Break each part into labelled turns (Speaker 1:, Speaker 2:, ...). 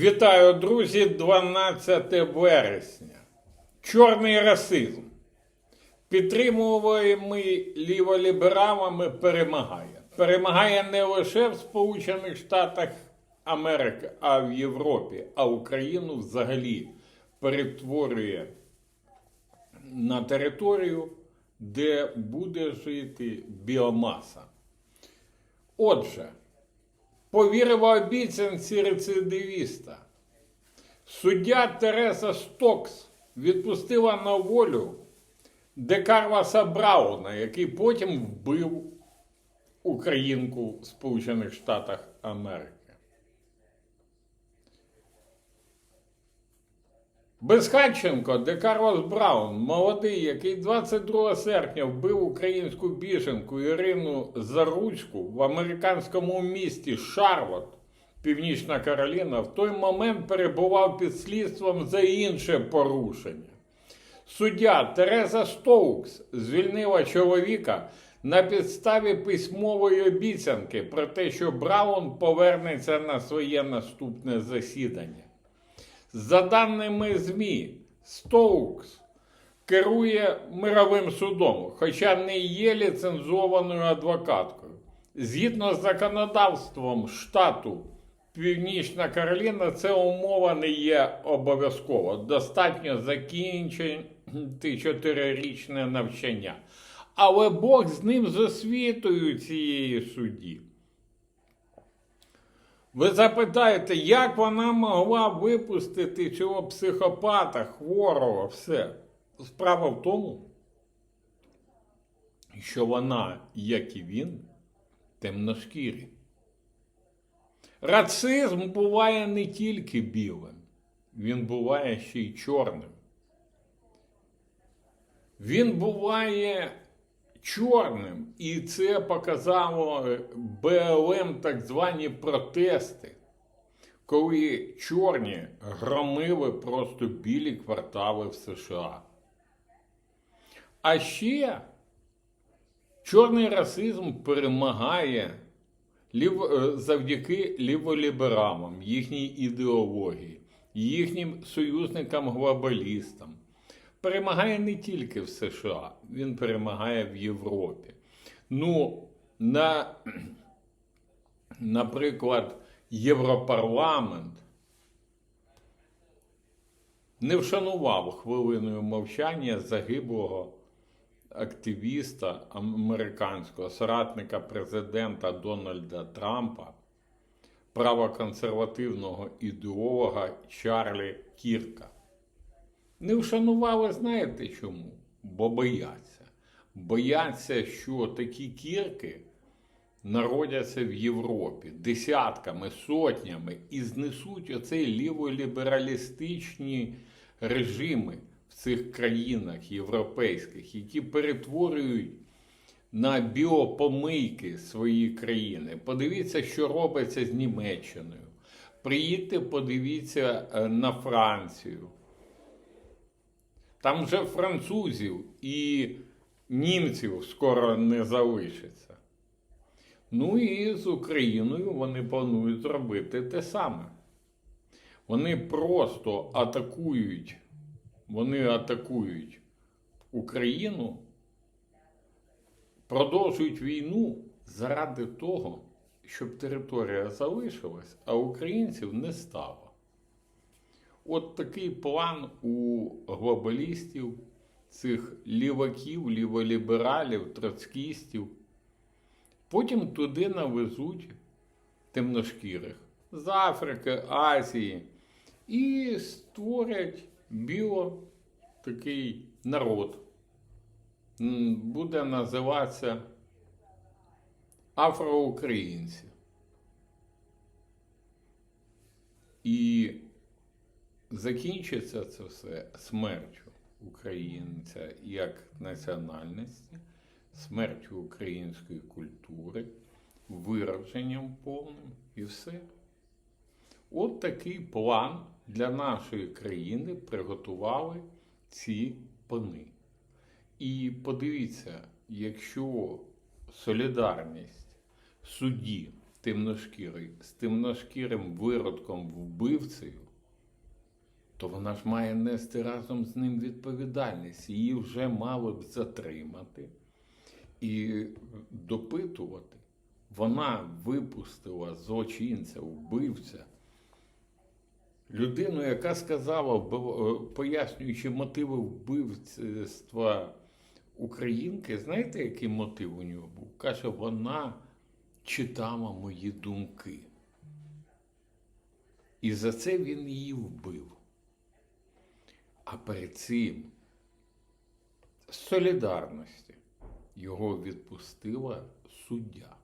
Speaker 1: Вітаю, друзі, 12 вересня. Чорний расизм. Підтримуємий ліволібералами перемагає. Перемагає не лише в Сполучених Штатах Америки, а в Європі, а Україну взагалі перетворює на територію, де буде жити біомаса. Отже, повірила обіцянці рецидивіста. Суддя Тереса Стокс відпустила на волю Декарваса Брауна, який потім вбив українку в Сполучених Штатах Америки. Безхатченко, де Карлос Браун, молодий, який 22 серпня вбив українську біженку Ірину Заруцьку в американському місті Шарлот, Північна Кароліна, в той момент перебував під слідством за інше порушення. Суддя Тереза Стоукс звільнила чоловіка на підставі письмової обіцянки про те, що Браун повернеться на своє наступне засідання. За даними ЗМІ, Стоукс керує мировим судом, хоча не є ліцензованою адвокаткою. Згідно з законодавством штату Північна Кароліна, це умова не є обов'язково. Достатньо закінчити чотирирічне навчання. Але Бог з ним з освітою цієї судді. Ви запитаєте, як вона могла випустити цього психопата, хворого, все. Справа в тому, що вона, як і він, темношкірі. Рацизм буває не тільки білим, він буває ще й чорним. Він буває чорним, і це показало е, БЛМ так звані протести, коли чорні громили просто білі квартали в США. А ще чорний расизм перемагає лів... е, завдяки ліволібералам, їхній ідеології, їхнім союзникам-глобалістам. Перемагає не тільки в США, він перемагає в Європі. Ну, на, наприклад, Європарламент не вшанував хвилиною мовчання загиблого активіста американського соратника президента Дональда Трампа, правоконсервативного ідеолога Чарлі Кірка. Не вшанували, знаєте чому? Бо бояться. Бояться, що такі кірки народяться в Європі десятками, сотнями і знесуть оцей ліволібералістичні режими в цих країнах європейських, які перетворюють на біопомийки свої країни. Подивіться, що робиться з Німеччиною. Приїдьте, подивіться е, на Францію. Там вже французів і німців скоро не залишиться. Ну і з Україною вони планують зробити те саме. Вони просто атакують, вони атакують Україну, продовжують війну заради того, щоб територія залишилась, а українців не стало. От такий план у глобалістів, цих ліваків, ліволібералів, троцкістів. Потім туди навезуть темношкірих з Африки, Азії і створять біо такий народ. Буде називатися афроукраїнці. І закінчиться це все смертю українця як національності, смертю української культури, вираженням повним і все. От такий план для нашої країни приготували ці пани. І подивіться, якщо солідарність судді темношкірий з темношкірим виродком вбивцею, то вона ж має нести разом з ним відповідальність. Її вже мали б затримати і допитувати. Вона випустила злочинця, вбивця. Людину, яка сказала, е, пояснюючи мотиви вбивства українки, знаєте, який мотив у нього був? Каже, вона читала мої думки. І за це він її вбив. А перед цим солідарності його відпустила суддя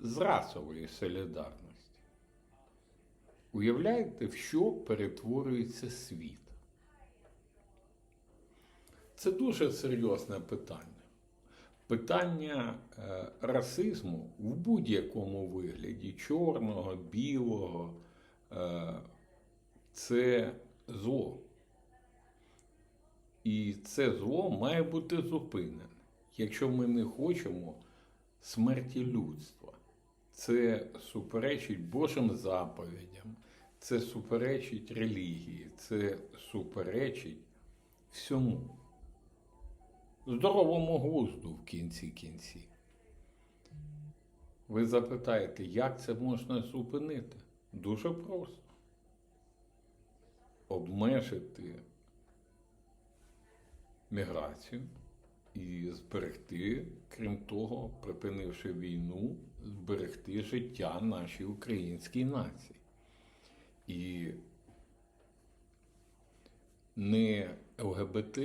Speaker 1: з расової солідарності. Уявляєте, в що перетворюється світ? Це дуже серйозне питання. Питання е, расизму в будь-якому вигляді чорного, білого е, це зло. І це зло має бути зупинене, якщо ми не хочемо смерті людства. Це суперечить Божим заповідям, це суперечить релігії, це суперечить всьому. Здоровому глузду в кінці кінці. Ви запитаєте, як це можна зупинити? Дуже просто. Обмежити міграцію і зберегти, крім того, припинивши війну, зберегти життя нашій українській нації. І не ЛГБТ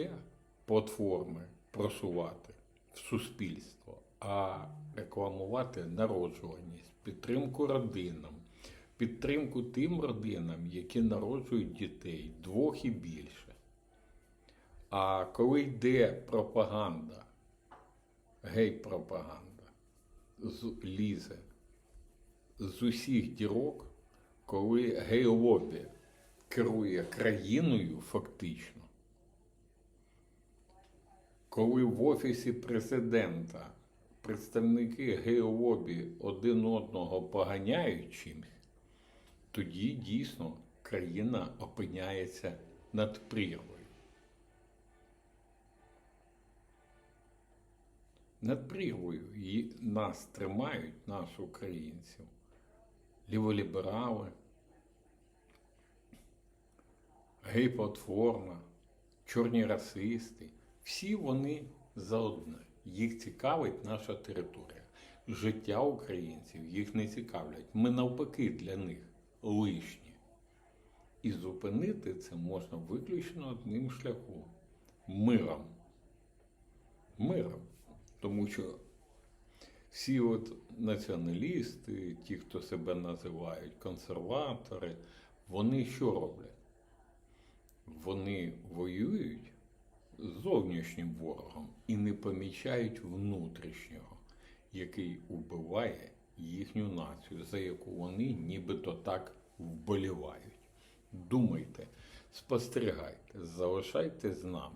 Speaker 1: платформи просувати в суспільство, а рекламувати народжуваність, підтримку родинам, підтримку тим родинам, які народжують дітей двох і більше. А коли йде пропаганда, гей-пропаганда, лізе з усіх дірок, коли гей-лобі керує країною фактично, коли в офісі президента представники гей-лобі один одного поганяють чимось, тоді дійсно країна опиняється над прірвою. Над прірвою і нас тримають, нас, українців, ліволіберали, гей-платформа, чорні расисти. Всі вони заодне. Їх цікавить наша територія. Життя українців їх не цікавлять. Ми навпаки для них лишні. І зупинити це можна виключно одним шляхом миром. Миром. Тому що всі от націоналісти, ті, хто себе називають консерватори, вони що роблять? Вони воюють з зовнішнім ворогом і не помічають внутрішнього, який убиває їхню націю, за яку вони нібито так вболівають. Думайте, спостерігайте, залишайтесь з нами.